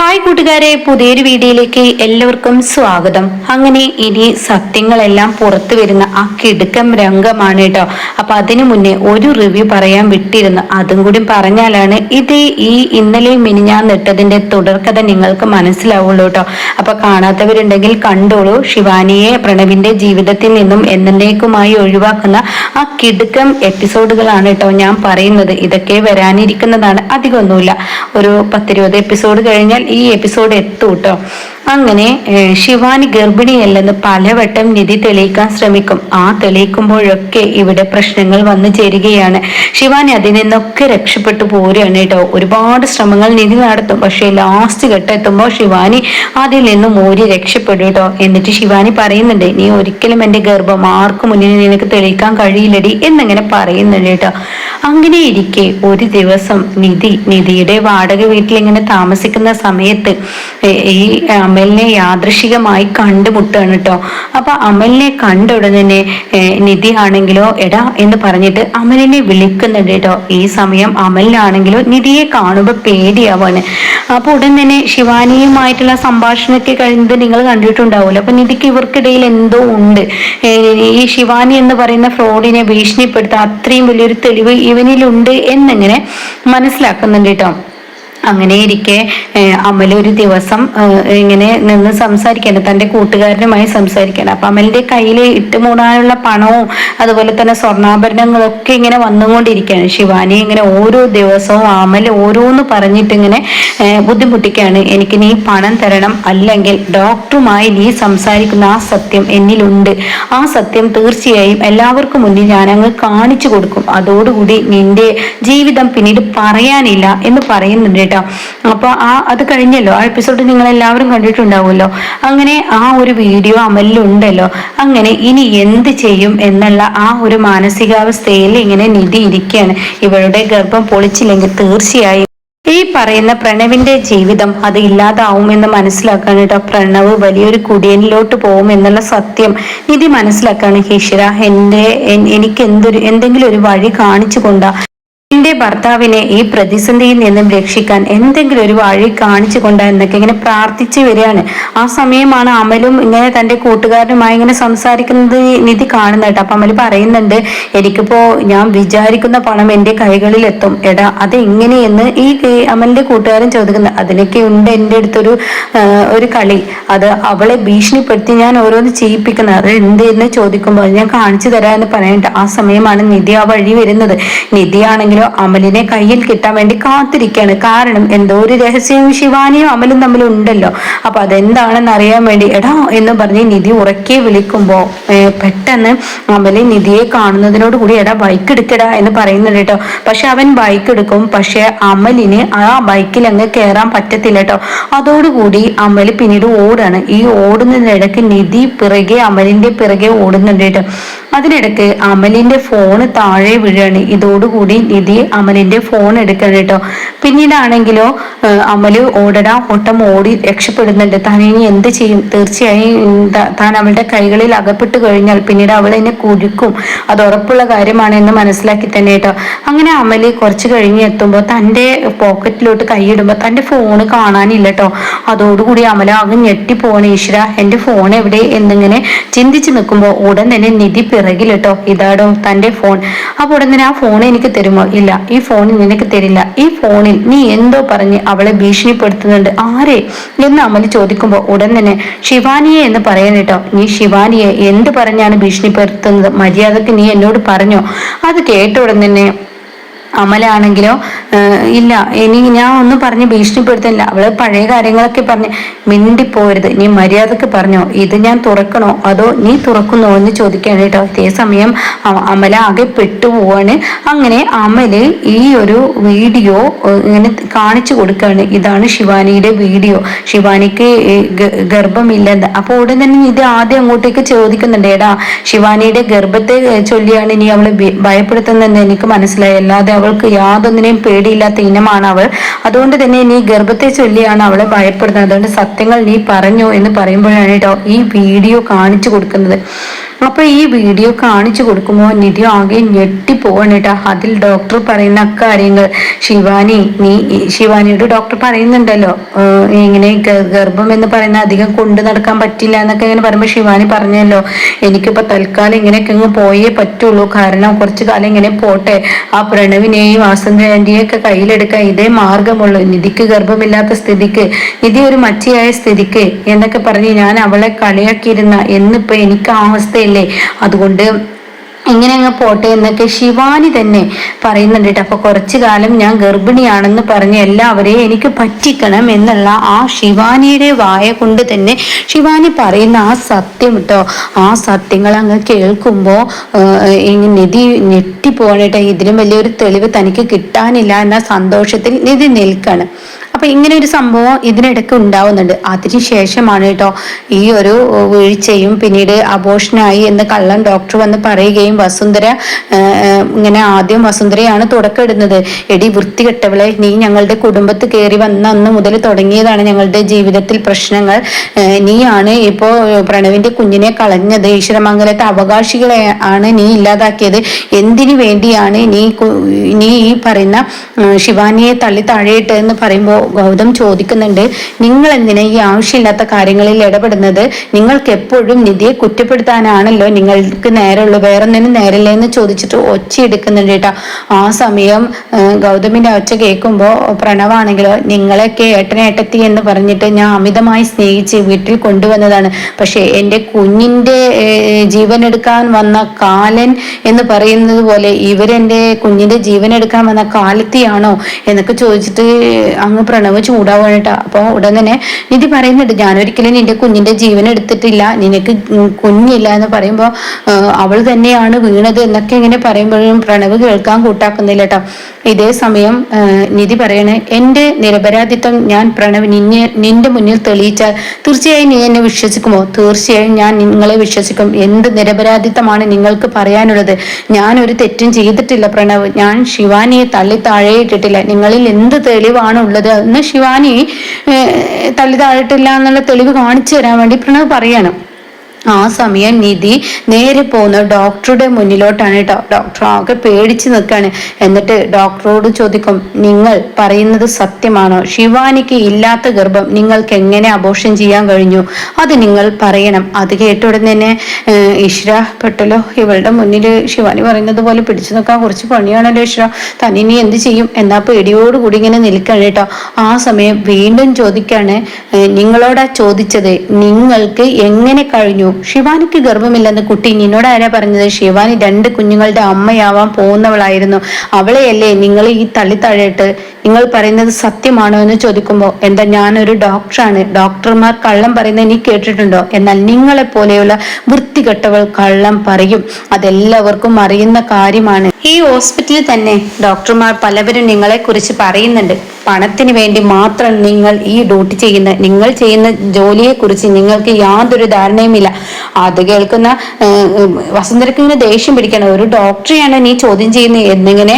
Hi കൂട്ടുകാരെ പുതിയൊരു വീഡിയോയിലേക്ക് എല്ലാവർക്കും സ്വാഗതം. അങ്ങനെ ഇനി സത്യങ്ങളെല്ലാം പുറത്തു വരുന്ന ആ കിടുക്കം രംഗമാണ് കേട്ടോ അപ്പൊ അതിനു മുന്നേ ഒരു റിവ്യൂ പറയാൻ വിട്ടിരുന്നു. അതും കൂടി പറഞ്ഞാലാണ് ഇത് ഈ ഇന്നലെ മിനിഞ്ഞാന്നിട്ടതിന്റെ തുടർക്കഥ നിങ്ങൾക്ക് മനസ്സിലാവുള്ളൂ കേട്ടോ അപ്പൊ കാണാത്തവരുണ്ടെങ്കിൽ കണ്ടോളൂ. ശിവാനിയെ പ്രണവിന്റെ ജീവിതത്തിൽ നിന്നും എന്നേക്കുമായി ഒഴിവാക്കുന്ന ആ കിടുക്കം എപ്പിസോഡുകളാണ് കേട്ടോ ഞാൻ പറയുന്നത്. ഇതൊക്കെ വരാനിരിക്കുന്നതാണ്. അധികമൊന്നുമില്ല. ഒരു പത്തിരുപത് എപ്പിസോഡ് കഴിഞ്ഞാൽ ഈ എപ്പിസോഡ് എത്തും കേട്ടോ അങ്ങനെ ശിവാനി ഗർഭിണിയല്ലെന്ന് പലവട്ടം നിധി തെളിയിക്കാൻ ശ്രമിക്കും. ആ തെളിയിക്കുമ്പോഴൊക്കെ ഇവിടെ പ്രശ്നങ്ങൾ വന്നു ചേരുകയാണ്. ശിവാനി അതിൽ നിന്നൊക്കെ രക്ഷപ്പെട്ടു പോരുകയാണ് കേട്ടോ. ഒരുപാട് ശ്രമങ്ങൾ നിധി നടത്തും. പക്ഷേ ലാസ്റ്റ് ഘട്ടം എത്തുമ്പോൾ ശിവാനി അതിൽ നിന്നും ഓരി രക്ഷപ്പെടും കേട്ടോ. എന്നിട്ട് ശിവാനി പറയുന്നുണ്ട് നീ ഒരിക്കലും എന്റെ ഗർഭം ആർക്കും മുന്നിൽ നിനക്ക് തെളിയിക്കാൻ കഴിയില്ലടി എന്നിങ്ങനെ പറയുന്നുണ്ട് കേട്ടോ. അങ്ങനെ ഇരിക്കെ ഒരു ദിവസം നിധി നിധിയുടെ വാടക വീട്ടിൽ ഇങ്ങനെ താമസിക്കുന്ന സമയത്ത് ഈ അമലിനെ യാദൃശികമായി കണ്ടുമുട്ടുകയാണ് കേട്ടോ. അപ്പൊ അമലിനെ കണ്ട ഉടനെ തന്നെ നിധി ആണെങ്കിലോ എടാ എന്ന് പറഞ്ഞിട്ട് അമലിനെ വിളിക്കുന്നുണ്ട് കേട്ടോ. ഈ സമയം അമലിനാണെങ്കിലോ നിധിയെ കാണുമ്പോൾ പേടിയാവാണ്. അപ്പൊ ഉടൻ തന്നെ ശിവാനിയുമായിട്ടുള്ള സംഭാഷണമൊക്കെ കഴിഞ്ഞത് നിങ്ങൾ കണ്ടിട്ടുണ്ടാവുമല്ലോ. അപ്പൊ നിധിക്ക് ഇവർക്കിടയിൽ എന്തോ ഉണ്ട്. ഈ ശിവാനി എന്ന് പറയുന്ന ഫ്രോഡിനെ ഭീഷണിപ്പെടുത്താൻ അത്രയും വലിയൊരു തെളിവ് ഇവനിലുണ്ട് എന്നിങ്ങനെ മനസ്സിലാക്കുന്നുണ്ട് കേട്ടോ. അങ്ങനെ ഇരിക്കെ അമൽ ഒരു ദിവസം ഇങ്ങനെ നിന്ന് സംസാരിക്കണം തന്റെ കൂട്ടുകാരനുമായി സംസാരിക്കണം. അപ്പൊ അമലിന്റെ കയ്യിൽ ഇട്ട് മൂടാനുള്ള പണവും അതുപോലെ തന്നെ സ്വർണാഭരണങ്ങളൊക്കെ ഇങ്ങനെ വന്നുകൊണ്ടിരിക്കുകയാണ് ശിവാനി ഇങ്ങനെ ഓരോ ദിവസവും അമൽ ഓരോന്ന് പറഞ്ഞിട്ട് ഇങ്ങനെ ബുദ്ധിമുട്ടിക്കുകയാണ് എനിക്ക് നീ പണം തരണം അല്ലെങ്കിൽ ഡോക്ടറുമായി നീ സംസാരിക്കുന്ന ആ സത്യം എന്നിലുണ്ട്. ആ സത്യം തീർച്ചയായും എല്ലാവർക്കും മുന്നിൽ ഞാൻ അങ്ങ് കാണിച്ചു കൊടുക്കും. അതോടുകൂടി നിന്റെ ജീവിതം പിന്നീട് പറയാനില്ല എന്ന് പറയുന്നുണ്ട് കേട്ടോ. അപ്പൊ ആ അത് കഴിഞ്ഞല്ലോ. ആ എപ്പിസോഡ് നിങ്ങൾ എല്ലാവരും കണ്ടിട്ടുണ്ടാവുമല്ലോ. അങ്ങനെ ആ ഒരു വീഡിയോ അമലിലുണ്ടല്ലോ. അങ്ങനെ ഇനി എന്ത് ചെയ്യും എന്നുള്ള ആ ഒരു മാനസികാവസ്ഥയിൽ ഇങ്ങനെ നിധി ഇരിക്കുകയാണ്. ഇവളുടെ ഗർഭം പൊളിച്ചില്ലെങ്കിൽ തീർച്ചയായും ഈ പറയുന്ന പ്രണവിന്റെ ജീവിതം അത് ഇല്ലാതാവും എന്ന് മനസ്സിലാക്കാൻ കേട്ടോ. പ്രണവ് വലിയൊരു കുടിയനിലോട്ട് പോകും എന്നുള്ള സത്യം നിധി മനസ്സിലാക്കാണ് ഹിഷിര എന്റെ എനിക്ക് എന്തൊരു എന്തെങ്കിലും ഒരു വഴി കാണിച്ചു കൊണ്ടാ എന്റെ ഭർത്താവിനെ ഈ പ്രതിസന്ധിയിൽ നിന്നും രക്ഷിക്കാൻ എന്തെങ്കിലും ഒരു വഴി കാണിച്ചു കൊണ്ട എന്നൊക്കെ ഇങ്ങനെ പ്രാർത്ഥിച്ചു വരികയാണ്. ആ സമയമാണ് അമലും ഇങ്ങനെ തന്റെ കൂട്ടുകാരനുമായി ഇങ്ങനെ സംസാരിക്കുന്നത് നിധി കാണുന്ന കേട്ടോ. അപ്പൊ അമൽ പറയുന്നുണ്ട് എനിക്കിപ്പോ ഞാൻ വിചാരിക്കുന്ന പണം എന്റെ കൈകളിൽ എത്തും എടാ അത് എങ്ങനെയെന്ന് ഈ അമലിന്റെ കൂട്ടുകാരൻ ചോദിക്കുന്നത്. അതിനൊക്കെ ഉണ്ട് എന്റെ അടുത്തൊരു ഒരു കളി. അത് അവളെ ഭീഷണിപ്പെടുത്തി ഞാൻ ഓരോന്ന് ചെയ്യിപ്പിക്കുന്നത്. അത് എന്ത് എന്ന് ചോദിക്കുമ്പോൾ ഞാൻ കാണിച്ചു തരാ എന്ന് പറയുന്നുണ്ട്. ആ സമയമാണ് നിധി ആ വഴി വരുന്നത്. നിധിയാണെങ്കിലോ അമലിനെ കയ്യിൽ കിട്ടാൻ വേണ്ടി കാത്തിരിക്കുകയാണ് കാരണം എന്തോ ഒരു രഹസ്യം ശിവാനിയും അമലും തമ്മിൽ ഉണ്ടല്ലോ. അപ്പൊ അതെന്താണെന്ന് അറിയാൻ വേണ്ടി എടാ എന്ന് പറഞ്ഞ് നിധി ഉറക്കെ വിളിക്കുമ്പോ പെട്ടെന്ന് അമൽ നിധിയെ കാണുന്നതിനോട് കൂടി എടാ ബൈക്ക് എടുക്കടാ എന്ന് പറയുന്നുണ്ട് കേട്ടോ. പക്ഷെ അവൻ ബൈക്ക് എടുക്കും. പക്ഷെ അമലിന് ആ ബൈക്കിൽ അങ്ങ് കയറാൻ പറ്റത്തില്ല കേട്ടോ. അതോടുകൂടി അമൽ പിന്നീട് ഓടാണ്. ഈ ഓടുന്നതിനിടയ്ക്ക് നിധി പിറകെ അമലിന്റെ പിറകെ ഓടുന്നുണ്ട് കേട്ടോ. അതിനിടയ്ക്ക് അമലിന്റെ ഫോണ് താഴെ വീഴാണ്. ഇതോടുകൂടി നിധി അമലിന്റെ ഫോൺ എടുക്കണം കേട്ടോ. പിന്നീടാണെങ്കിലോ അമൽ ഓടടാ ഓട്ടം ഓടി രക്ഷപ്പെടുന്നുണ്ട്. താൻ ഇനി എന്ത് ചെയ്യും? തീർച്ചയായും താൻ അവളുടെ കൈകളിൽ അകപ്പെട്ട് കഴിഞ്ഞാൽ പിന്നീട് അവൾ എന്നെ കുരുക്കും അത് ഉറപ്പുള്ള കാര്യമാണ് എന്ന് മനസ്സിലാക്കി തന്നെ കേട്ടോ. അങ്ങനെ അമൽ കുറച്ച് കഴിഞ്ഞ് എത്തുമ്പോൾ തന്റെ പോക്കറ്റിലോട്ട് കൈയിടുമ്പോൾ തന്റെ ഫോണ് കാണാനില്ല കേട്ടോ. അതോടുകൂടി അമല ആകെ ഞെട്ടിപ്പോണ് ഈശ്വര എന്റെ ഫോൺ എവിടെ? എന്നിങ്ങനെ ചിന്തിച്ച് നിൽക്കുമ്പോൾ ഉടൻ തന്നെ നിധി പിറകിൽ കേട്ടോ ഇതാടോ തന്റെ ഫോൺ അപ്പൊ ഉടനെ ആ ഫോൺ എനിക്ക് തരുമോ? ഇല്ല. ഈ ഫോൺ നിനക്ക് തരില്ല. ഈ ഫോണിൽ നീ എന്തോ പറഞ്ഞ് അവളെ ഭീഷണിപ്പെടുത്തുന്നുണ്ട്. ആരെ? എന്ന് അമൽ ചോദിക്കുമ്പോൾ ഉടൻ തന്നെ ശിവാനിയെ എന്ന് പറയാൻ കേട്ടോ നീ ശിവാനിയെ എന്ത് പറഞ്ഞാണ് ഭീഷണിപ്പെടുത്തുന്നത്? മര്യാദയ്ക്ക് നീ എന്നോട് പറഞ്ഞോ. അത് കേട്ട ഉടൻ തന്നെ അമലാണെങ്കിലോ ഇല്ല. ഇനി ഞാൻ ഒന്നും പറഞ്ഞ് ഭീഷണിപ്പെടുത്തില്ല അവൾ പഴയ കാര്യങ്ങളൊക്കെ പറഞ്ഞ് മിണ്ടിപ്പോരുത്. നീ മര്യാദയ്ക്ക് പറഞ്ഞോ ഇത് ഞാൻ തുറക്കണോ അതോ നീ തുറക്കുന്നോ എന്ന് ചോദിക്കുകയാണ് കേട്ടോ. അതേസമയം സമയം അമല ആകെ പെട്ടുപോവാണ്. അങ്ങനെ അമൽ ഈ ഒരു വീഡിയോ ഇങ്ങനെ കാണിച്ചു കൊടുക്കുകയാണ്. ഇതാണ് ശിവാനിയുടെ വീഡിയോ. ശിവാനിക്ക് ഗർഭമില്ലെന്ന്. അപ്പോൾ ഉടൻ തന്നെ ഇത് ആദ്യം അങ്ങോട്ടേക്ക് ചോദിക്കുന്നുണ്ട്. എടാ ശിവാനിയുടെ ഗർഭത്തെ ചൊല്ലിയാണ് ഇനി അവളെ ഭയ- ഭയപ്പെടുത്തുന്നതെന്ന് എനിക്ക് മനസ്സിലായി. അല്ലാതെ അവൾക്ക് യാതൊന്നിനെയും പേടിയില്ലാത്ത ഇനമാണ് അവൾ. അതുകൊണ്ട് തന്നെ നീ ഗർഭത്തെ ചൊല്ലിയാണ് അവളെ ഭയപ്പെടുന്നത്. അതുകൊണ്ട് സത്യങ്ങൾ നീ പറഞ്ഞു എന്ന് പറയുമ്പോഴാണ് കേട്ടോ ഈ വീഡിയോ കാണിച്ചു കൊടുക്കുന്നത്. അപ്പൊ ഈ വീഡിയോ കാണിച്ചു കൊടുക്കുമ്പോൾ നിധി ആകെ ഞെട്ടിപ്പോവാണ് കേട്ടോ. അതിൽ ഡോക്ടർ പറയുന്ന കാര്യങ്ങൾ. ശിവാനി നീ ശിവാനിയുടെ ഡോക്ടർ പറയുന്നുണ്ടല്ലോ ഇങ്ങനെ ഗർഭം എന്ന് പറയുന്ന അധികം കൊണ്ടു നടക്കാൻ പറ്റില്ല എന്നൊക്കെ ഇങ്ങനെ പറയുമ്പോൾ ശിവാനി പറഞ്ഞല്ലോ എനിക്കിപ്പോ തൽക്കാലം ഇങ്ങനെയൊക്കെ അങ്ങ് പോയേ പറ്റുള്ളൂ. കാരണം കുറച്ചു കാലം ഇങ്ങനെ പോട്ടെ. ആ പ്രണവിനെയും വാസന്ത ഒക്കെ കയ്യിലെടുക്കാൻ ഇതേ മാർഗമുള്ളൂ. നിധിക്ക് ഗർഭമില്ലാത്ത സ്ഥിതിക്ക് നിധി ഒരു മച്ചിയായ സ്ഥിതിക്ക് എന്നൊക്കെ പറഞ്ഞ് ഞാൻ അവളെ കളിയാക്കിയിരുന്ന. എന്നിപ്പോ എനിക്ക് ആ അവസ്ഥയില്ലേ അതുകൊണ്ട് ഇങ്ങനെ അങ്ങ് പോട്ടെ എന്നൊക്കെ ശിവാനി തന്നെ പറയുന്നുണ്ട് കേട്ടോ. അപ്പൊ കുറച്ചു കാലം ഞാൻ ഗർഭിണിയാണെന്ന് പറഞ്ഞ് എല്ലാവരെയും എനിക്ക് പറ്റിക്കണം എന്നുള്ള ആ ശിവാനിയുടെ വായ കൊണ്ട് തന്നെ ശിവാനി പറയുന്ന ആ സത്യം കേട്ടോ. ആ സത്യങ്ങൾ അങ്ങ് കേൾക്കുമ്പോൾ നിധി ഞെട്ടിപ്പോണേട്ടോ ഇതിലും വലിയൊരു തെളിവ് തനിക്ക് കിട്ടാനില്ല എന്ന സന്തോഷത്തിൽ നിധി നിൽക്കാണ്. അപ്പൊ ഇങ്ങനെ ഒരു സംഭവം ഇതിനിടയ്ക്ക് ഉണ്ടാവുന്നുണ്ട്. അതിനുശേഷമാണ് കേട്ടോ ഈ ഒരു വീഴ്ചയും പിന്നീട് അബോഷനായി എന്ന് കള്ളൻ ഡോക്ടർ വന്ന് പറയുകയും വസുന്ധര ഇങ്ങനെ ആദ്യം വസുന്ധരയാണ് തുടക്കം ഇടുന്നത് എടി വൃത്തികെട്ടവളെ നീ ഞങ്ങളുടെ കുടുംബത്ത് കയറി വന്ന അന്ന് മുതൽ തുടങ്ങിയതാണ് ഞങ്ങളുടെ ജീവിതത്തിൽ പ്രശ്നങ്ങൾ. നീയാണ് ഇപ്പോ പ്രണവിന്റെ കുഞ്ഞിനെ കളഞ്ഞത്. ഈശ്വരമംഗലത്തെ അവകാശികളെ ആണ് നീ ഇല്ലാതാക്കിയത്. എന്തിനു വേണ്ടിയാണ് നീ നീ ഈ പറയുന്ന ശിവാനിയെ തള്ളി താഴെയിട്ട് എന്ന് പറയുമ്പോൾ ഗൗതം ചോദിക്കുന്നുണ്ട് നിങ്ങൾ എന്തിനാ ഈ ആവശ്യമില്ലാത്ത കാര്യങ്ങളിൽ ഇടപെടുന്നത്? നിങ്ങൾക്ക് എപ്പോഴും നിധിയെ കുറ്റപ്പെടുത്താനാണല്ലോ നിങ്ങൾക്ക് നേരമുള്ളൂ വേറൊന്നിനും നേരല്ലേ എന്ന് ചോദിച്ചിട്ട് ഒച്ച എടുക്കുന്നുണ്ട് കേട്ടോ. ആ സമയം ഗൗതമിന്റെ ഒച്ച കേൾക്കുമ്പോൾ പ്രണവാണെങ്കിലോ നിങ്ങളൊക്കെ ഏട്ടനേട്ടത്തി എന്ന് പറഞ്ഞിട്ട് ഞാൻ അമിതമായി സ്നേഹിച്ച് വീട്ടിൽ കൊണ്ടുവന്നതാണ്. പക്ഷേ എന്റെ കുഞ്ഞിന്റെ ജീവൻ എടുക്കാൻ വന്ന കാലൻ എന്ന് പറയുന്നത് പോലെ ഇവരെന്റെ കുഞ്ഞിന്റെ ജീവൻ എടുക്കാൻ വന്ന കാലത്തിയാണോ? എന്നൊക്കെ ചോദിച്ചിട്ട് അങ്ങ് പ്രണവ് ചൂടാവാണ് കേട്ടോ അപ്പോൾ ഉടൻ തന്നെ നിധി പറയുന്നുണ്ട് ഞാനൊരിക്കലും നിന്റെ കുഞ്ഞിന്റെ ജീവൻ എടുത്തിട്ടില്ല. നിനക്ക് കുഞ്ഞില്ല എന്ന് പറയുമ്പോൾ അവൾ തന്നെയാണ് വീണത് എന്നൊക്കെ ഇങ്ങനെ പറയുമ്പോഴും പ്രണവ് കേൾക്കാൻ കൂട്ടാക്കുന്നില്ല കേട്ടോ ഇതേ സമയം നിധി പറയണേ എന്റെ നിരപരാധിത്വം ഞാൻ പ്രണവ് നിന്നെ നിന്റെ മുന്നിൽ തെളിയിച്ചാൽ തീർച്ചയായും നീ എന്നെ വിശ്വസിക്കുമോ? തീർച്ചയായും ഞാൻ നിങ്ങളെ വിശ്വസിക്കും. എന്ത് നിരപരാധിത്വമാണ് നിങ്ങൾക്ക് പറയാനുള്ളത്? ഞാൻ ഒരു തെറ്റും ചെയ്തിട്ടില്ല പ്രണവ്. ഞാൻ ശിവാനിയെ തള്ളി താഴെയിട്ടിട്ടില്ല. നിങ്ങളിൽ എന്ത് തെളിവാണ് ഉള്ളത് എന്ന് ശിവാനി തള്ളി താഴിട്ടില്ല എന്നുള്ള തെളിവ് കാണിച്ചു തരാൻ വേണ്ടി പ്രണവ് പറയണം. ആ സമയം നിധി നേരെ പോകുന്ന ഡോക്ടറുടെ മുന്നിലോട്ടാണ് കേട്ടോ ഡോക്ടർ ആകെ പേടിച്ച് നിൽക്കാണ് എന്നിട്ട് ഡോക്ടറോട് ചോദിക്കും നിങ്ങൾ പറയുന്നത് സത്യമാണോ? ശിവാനിക്ക് ഇല്ലാത്ത ഗർഭം നിങ്ങൾക്ക് എങ്ങനെ അബോഷം ചെയ്യാൻ കഴിഞ്ഞു? അത് നിങ്ങൾ പറയണം. അത് കേട്ട ഉടനെ തന്നെ ഇഷ്ര പെട്ടല്ലോ. ഇവളുടെ മുന്നിൽ ശിവാനി പറയുന്നത് പോലെ പിടിച്ചു നിൽക്കാൻ കുറച്ച് പണിയാണല്ലോ ഈശ്വര തനിനി എന്ത് ചെയ്യും? എന്നാ പേടിയോടുകൂടി ഇങ്ങനെ നിൽക്കണം കേട്ടോ ആ സമയം വീണ്ടും ചോദിക്കാണ് നിങ്ങളോടാ ചോദിച്ചത് നിങ്ങൾക്ക് എങ്ങനെ കഴിഞ്ഞു? ശിവാനിക്ക് ഗർഭമില്ലെന്ന് കുട്ടി നിന്നോട് ആരാ പറഞ്ഞത്? ശിവാനി രണ്ട് കുഞ്ഞുങ്ങളുടെ അമ്മയാവാൻ പോകുന്നവളായിരുന്നു. അവളെയല്ലേ നിങ്ങൾ ഈ തള്ളിത്താഴയിട്ട് നിങ്ങൾ പറയുന്നത് സത്യമാണോ എന്ന് ചോദിക്കുമ്പോൾ എന്താ ഞാനൊരു ഡോക്ടറാണ്? ഡോക്ടർമാർ കള്ളം പറയുന്നത് നീ കേട്ടിട്ടുണ്ടോ? എന്നാൽ നിങ്ങളെ പോലെയുള്ള വൃത്തികെട്ടവൾ കള്ളം പറയും. അതെല്ലാവർക്കും അറിയുന്ന കാര്യമാണ്. ഈ ഹോസ്പിറ്റലിൽ തന്നെ ഡോക്ടർമാർ പലവരും നിങ്ങളെ കുറിച്ച് പറയുന്നുണ്ട്. പണത്തിന് വേണ്ടി മാത്രം നിങ്ങൾ ഈ ഡ്യൂട്ടി ചെയ്യുന്ന നിങ്ങൾ ചെയ്യുന്ന ജോലിയെ കുറിച്ച് നിങ്ങൾക്ക് യാതൊരു ധാരണയുമില്ല. അത് കേൾക്കുന്ന വസുന്ധരക്ക് ഇങ്ങനെ ദേഷ്യം പിടിക്കണം ഒരു ഡോക്ടറെയാണ് നീ ചോദ്യം ചെയ്യുന്നത് എന്നിങ്ങനെ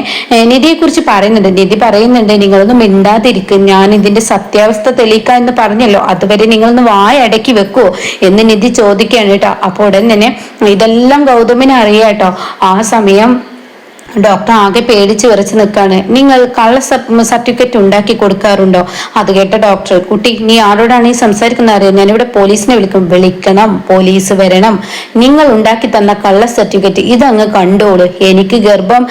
നിധിയെ കുറിച്ച് പറയുന്നുണ്ട്. നിധി പറയുന്നുണ്ട് നിങ്ങളൊന്നും മിണ്ടാതിരിക്കും. ഞാൻ ഇതിന്റെ സത്യാവസ്ഥ തെളിയിക്കാം എന്ന് പറഞ്ഞല്ലോ. അതുവരെ നിങ്ങളൊന്ന് വായ അടക്കി വെക്കുവോ എന്ന് നിധി ചോദിക്കുകയാണ് കേട്ടോ. അപ്പോൾ ഉടൻ തന്നെ ഇതെല്ലാം ഗൗതമിനെ അറിയാട്ടോ ആ സമയം ഡോക്ടർ ആകെ പേടിച്ച് വിറച്ച് നിൽക്കാണ് നിങ്ങൾ കള്ള സർട്ടിഫിക്കറ്റ് ഉണ്ടാക്കി കൊടുക്കാറുണ്ടോ? അത് കേട്ട ഡോക്ടർ കുട്ടി നീ ആരോടാണ് ഈ സംസാരിക്കുന്ന അറിയാം? ഞാനിവിടെ പോലീസിനെ വിളിക്കും. വിളിക്കണം പോലീസ് വരണം. നിങ്ങൾ ഉണ്ടാക്കി തന്ന കള്ള സർട്ടിഫിക്കറ്റ് ഇതങ്ങ് കണ്ടോളൂ. എനിക്ക് ഗർഭം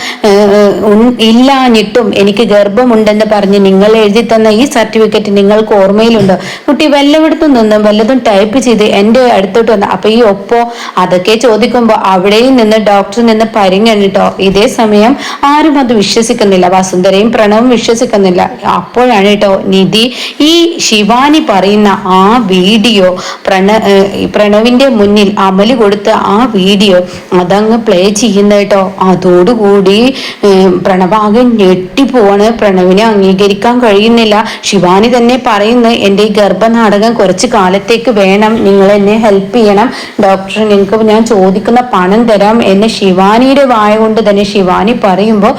ഇല്ലാഞ്ഞിട്ടും എനിക്ക് ഗർഭമുണ്ടെന്ന് പറഞ്ഞ് നിങ്ങൾ എഴുതി തന്ന ഈ സർട്ടിഫിക്കറ്റ് നിങ്ങൾക്ക് ഓർമ്മയിലുണ്ടോ? കുട്ടി വല്ലവിടത്തും നിന്നും വല്ലതും ടൈപ്പ് ചെയ്ത് എന്റെ അടുത്തോട്ട് വന്ന അപ്പൊ ഈ ഒപ്പോ? അതൊക്കെ ചോദിക്കുമ്പോൾ അവിടെയും നിന്ന് ഡോക്ടറിൽ നിന്ന് പരിങ്ങണിട്ടോ ഇതേ സമയം ആരും അത് വിശ്വസിക്കുന്നില്ല. വസുന്ധരയും പ്രണവും വിശ്വസിക്കുന്നില്ല. അപ്പോഴാണ് കേട്ടോ നിധി ഈ ശിവാനി പറയുന്ന ആ വീഡിയോ പ്രണ പ്രണവിന്റെ മുന്നിൽ അമൽ കൊടുത്ത ആ വീഡിയോ അതങ്ങ് പ്ലേ ചെയ്യുന്ന കേട്ടോ. അതോടുകൂടി പ്രണവാകെ ഞെട്ടിപ്പോവാണ്. പ്രണവിനെ അംഗീകരിക്കാൻ കഴിയുന്നില്ല. ശിവാനി തന്നെ പറയുന്നു എന്റെ ഈ ഗർഭനാടകം കുറച്ച് കാലത്തേക്ക് വേണം. നിങ്ങൾ എന്നെ ഹെൽപ്പ് ചെയ്യണം. ഡോക്ടർ നിങ്ങൾക്ക് ഞാൻ ചോദിക്കുന്ന പണം തരാം. എന്നെ ശിവാനിയുടെ വായ കൊണ്ട് തന്നെ ശിവാനി ശിവാനി പറയുമ്പോൾ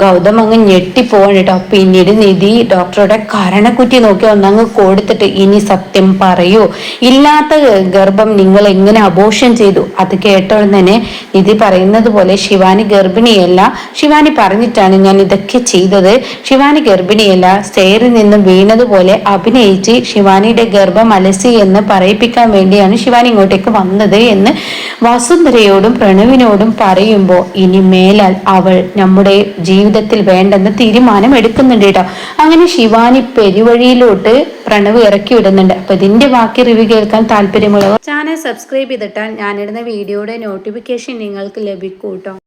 ഗൗതം അങ്ങ് ഞെട്ടിപ്പോവാണ് കേട്ടോ. പിന്നീട് നിധി ഡോക്ടറുടെ കരണക്കുറ്റി നോക്കി ഒന്നങ്ങ് കൊടുത്തിട്ട് ഇനി സത്യം പറയൂ. ഇല്ലാത്ത ഗർഭം നിങ്ങൾ എങ്ങനെ അബോഷൻ ചെയ്തു? അത് കേട്ടോളം തന്നെ നിധി പറയുന്നത് പോലെ ശിവാനി ഗർഭിണിയല്ല. ശിവാനി പറഞ്ഞിട്ടാണ് ഞാൻ ഇതൊക്കെ ചെയ്തത്. ശിവാനി ഗർഭിണിയല്ല സ്റ്റെയറിൽ നിന്നും വീണതുപോലെ അഭിനയിച്ച് ശിവാനിയുടെ ഗർഭം അലസി എന്ന് പറയിപ്പിക്കാൻ വേണ്ടിയാണ് ശിവാനി ഇങ്ങോട്ടേക്ക് വന്നത് എന്ന് വസുന്ധരയോടും പ്രണവിനോടും പറയുമ്പോൾ ഇനി മേലാൽ അവൾ നമ്മുടെ ജീവിതത്തിൽ വേണ്ടെന്ന് തീരുമാനം എടുക്കുന്നുണ്ട് കേട്ടോ. അങ്ങനെ ശിവാനി പെരുവഴിയിലോട്ട് പ്രണവ് ഇറക്കി വിടുന്നുണ്ട്. അപ്പൊ ഇതിന്റെ ബാക്കി റിവ്യൂ കേൾക്കാൻ താല്പര്യമുള്ളവർ ചാനൽ സബ്സ്ക്രൈബ് ചെയ്തിട്ടാൽ ഞാനിടുന്ന വീഡിയോയുടെ നോട്ടിഫിക്കേഷൻ നിങ്ങൾക്ക് ലഭിക്കൂട്ടോ കേട്ടോ.